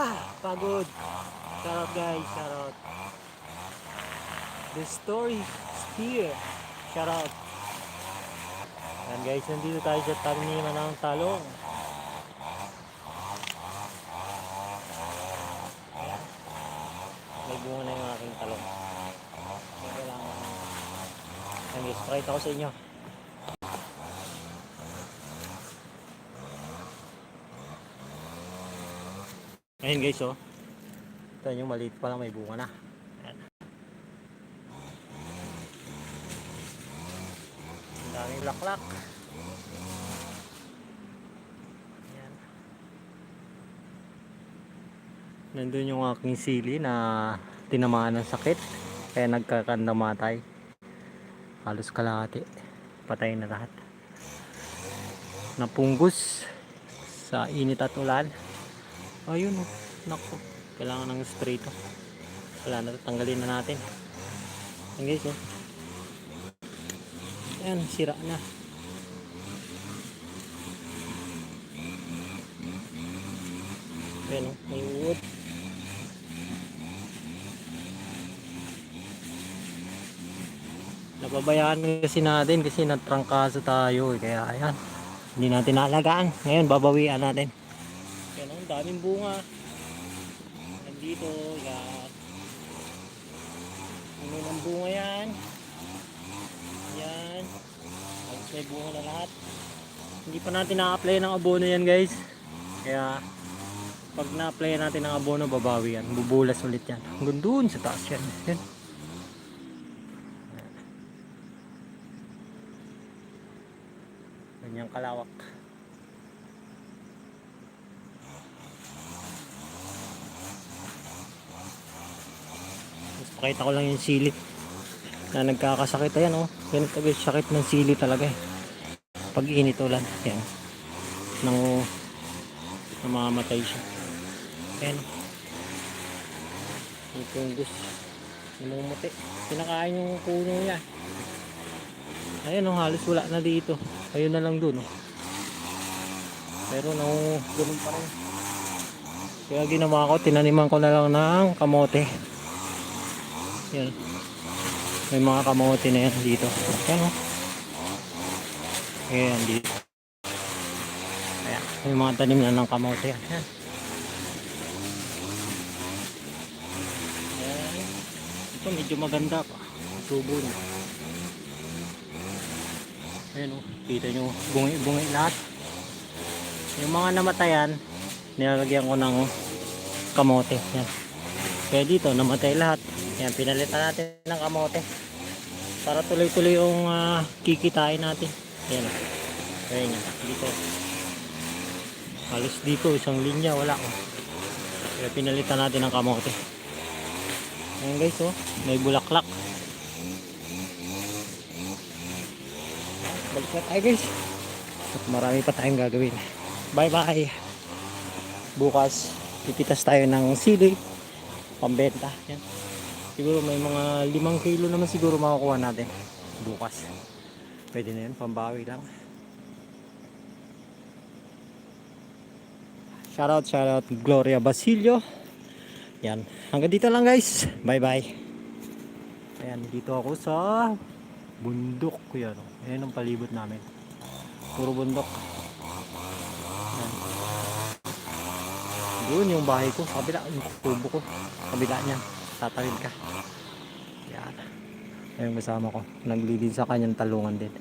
Ha! Pagod! Shoutout guys, shoutout. The story is here. Shoutout. Yan guys, nandito tayo sa taniman ng talong. May bunga na yung aking talong. Kailangan. Yan guys, pakita ko sa inyo. Ayan guys oh. Ito yung maliit pa lang may bunga na. Ayan. Ang daming laklak. Ayan. Nandun yung aking sili na tinamaan ng sakit. Kaya nagkakandamatay. Halos kalahati. Patay na lahat. Napunggus sa init at ulan. Ayun oh. Nako. Kailangan ng spray to. Wala na. Tanggalin na natin. Yan guys oh. Ayan. Sira na. Ayan oh. May uod. Napabayaan kasi natin kasi natrangkaso tayo eh. Kaya ayan. Hindi natin naalagaan. Ngayon babawian natin. Daming bunga. Nandito, yan. Ano ng bunga yan? Yan. Halos may bunga na lahat. Hindi pa natin na-apply ng abono yan guys. Kaya pag na-apply natin ng abono, babawi yan. Bubulas ulit yan. Hanggang doon sa taas yan. Yan. Ganyang kalawak. Pakita ko lang yung sili na nagkakasakit. Ayan oh. Yan talaga yung sakit ng sili talaga eh. Pag init ulan. Yan nang namamatay siya. Ayan. Yung fungus namumuti. Pinakain yung puno niya. Ayan oh. Halos wala na dito. Ayun na lang dun oh. Pero no ganun pa rin. Kaya ginawa ko tinaniman ko na lang ng kamote yan. May mga kamote na yan dito. Yan o. Ayan dito. Ayan. May mga tanim na ng kamote yan. Ayan. Ito medyo maganda pa. Tubo na. Ayan o. Kita nyo. Bungi-bungi lahat. Yung mga namatayan, nilalagyan ko ng kamote. Yan. Kaya dito, namatay lahat. Yan, pinalitan natin ng kamote. Para tuloy-tuloy yung ah, kikitain natin. Yan. Ayan yan. Dito. Halos dito, isang linya, wala. Kaya pinalitan natin ng kamote. Ayan guys, oh. May bulaklak. Balik na tayo guys. At marami pa tayong gagawin. Bye-bye. Bukas, pipitas tayo ng sili. Pambenta. Yan. Siguro may mga limang kilo naman siguro makukuha natin bukas. Pwede na yun, pambawi lang. Shoutout, shoutout Gloria Basilio. Yan. Hanggang dito lang guys. Bye bye. Ayan, dito ako sa bundok. Yan. Ayan ang palibot namin. Puro bundok. Ayan. Doon yung bahay ko. Kabila, yung kubo ko. Kabila niya. Tatawid ka. Yan. Ayun kasama ko. Naglilid sa kanyang talungan din.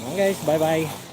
Ayan guys, bye bye.